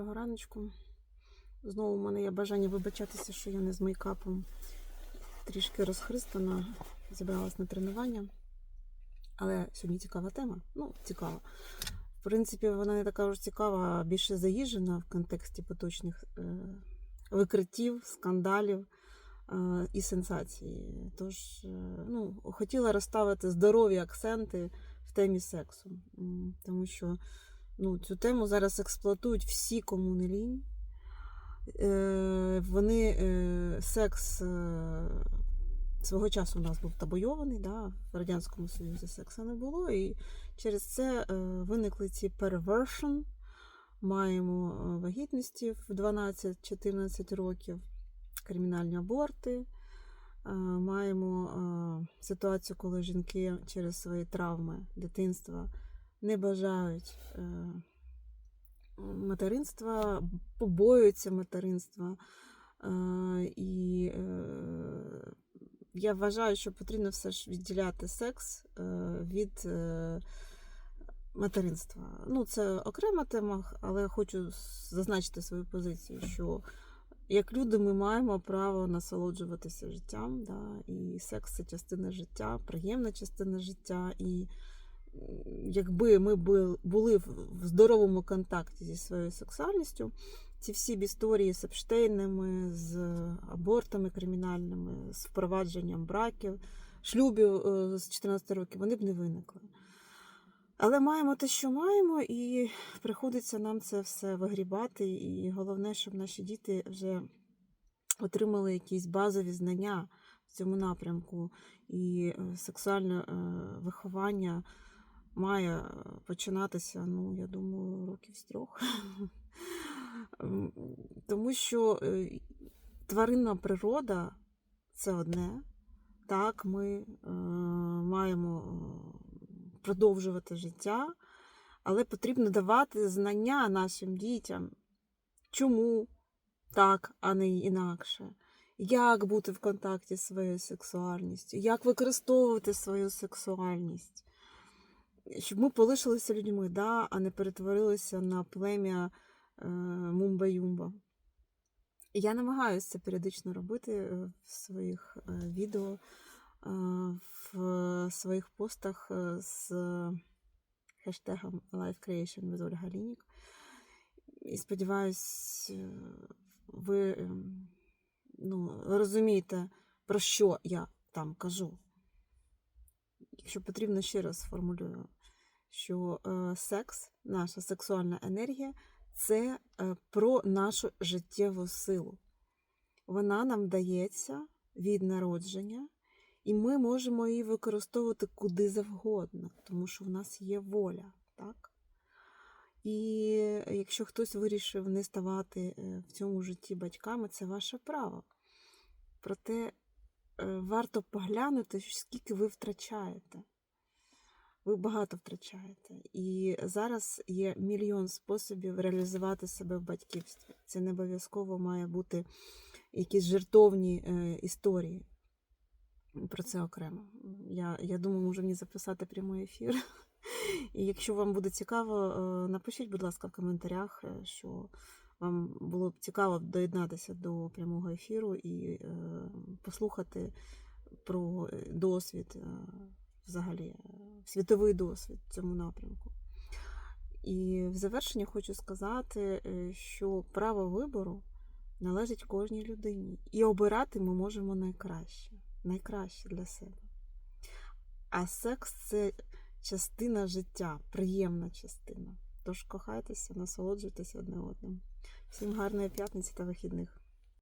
Доброго раночку. Знову в мене є бажання вибачатися, що я не з мейкапом. Трішки розхристана, зібралась на тренування. Але сьогодні цікава тема. Ну, цікава. В принципі, вона не така вже цікава, а більше заїжджена в контексті поточних е, викриттів, скандалів е, і сенсацій. Тож, е, ну, хотіла розставити здорові акценти в темі сексу. Тому що ну, цю тему зараз експлуатують всі, кому не лінь. Е, вони е, секс е, свого часу у нас був табойований, да? в Радянському Союзі сексу не було, і через це виникли ці первершн. Маємо вагітності в 12-14 років, кримінальні аборти. Маємо ситуацію, коли жінки через свої травми дитинства не бажають е, материнства, побоюються материнства. Е, І е, я вважаю, що потрібно все ж відділяти секс від материнства. Ну, це окрема тема, але хочу зазначити свою позицію, що як люди ми маємо право насолоджуватися життям, да, і секс це частина життя, приємна частина життя. І якби ми були в здоровому контакті зі своєю сексуальністю, ці всі б історії з Епштейнами, з абортами кримінальними, з впровадженням браків, шлюбів е, з 14 років, вони б не виникли. Але маємо те, що маємо, і приходиться нам це все вигрібати. І головне, щоб наші діти вже отримали якісь базові знання в цьому напрямку. І е, сексуальне е, виховання має е, починатися, ну, я думаю, років з трьох. Тому що е, тваринна природа це одне. Так, ми е, маємо е, продовжувати життя, але потрібно давати знання нашим дітям, чому так, а не інакше. Як бути в контакті з своєю сексуальністю, як використовувати свою сексуальність, щоб ми полишилися людьми, да, а не перетворилися на плем'я е, Мумба-Юмба. Я намагаюся це періодично робити е, в своїх е, відео, е, в своїх постах з хештегом Life Creation with Ольга Лінік. І сподіваюсь, е, ви ну, розумієте, про що я там кажу. Якщо потрібно, ще раз сформулюю, що е, секс, наша сексуальна енергія це е, про нашу життєву силу. Вона нам дається від народження, і ми можемо її використовувати куди завгодно, тому що в нас є воля. Так? І якщо хтось вирішив не ставати е, в цьому житті батьками, це ваше право. Проте варто поглянути, скільки ви втрачаєте. Ви багато втрачаєте. І зараз є мільйон способів реалізувати себе в батьківстві. Це не обов'язково має бути якісь жертовні е, історії. Про це окремо. Я, я думаю, можу мені записати прямий ефір. І якщо вам буде цікаво, е, напишіть, будь ласка, в коментарях, е, що вам було б цікаво доєднатися до прямого ефіру і послухати про досвід, взагалі, світовий досвід в цьому напрямку. І в завершення хочу сказати, е, що право вибору належить кожній людині. І обирати ми можемо найкраще, найкраще для себе. А секс це частина життя, приємна частина. Тож кохайтеся, насолоджуйтеся одне одним. Всім гарної п'ятниці та вихідних.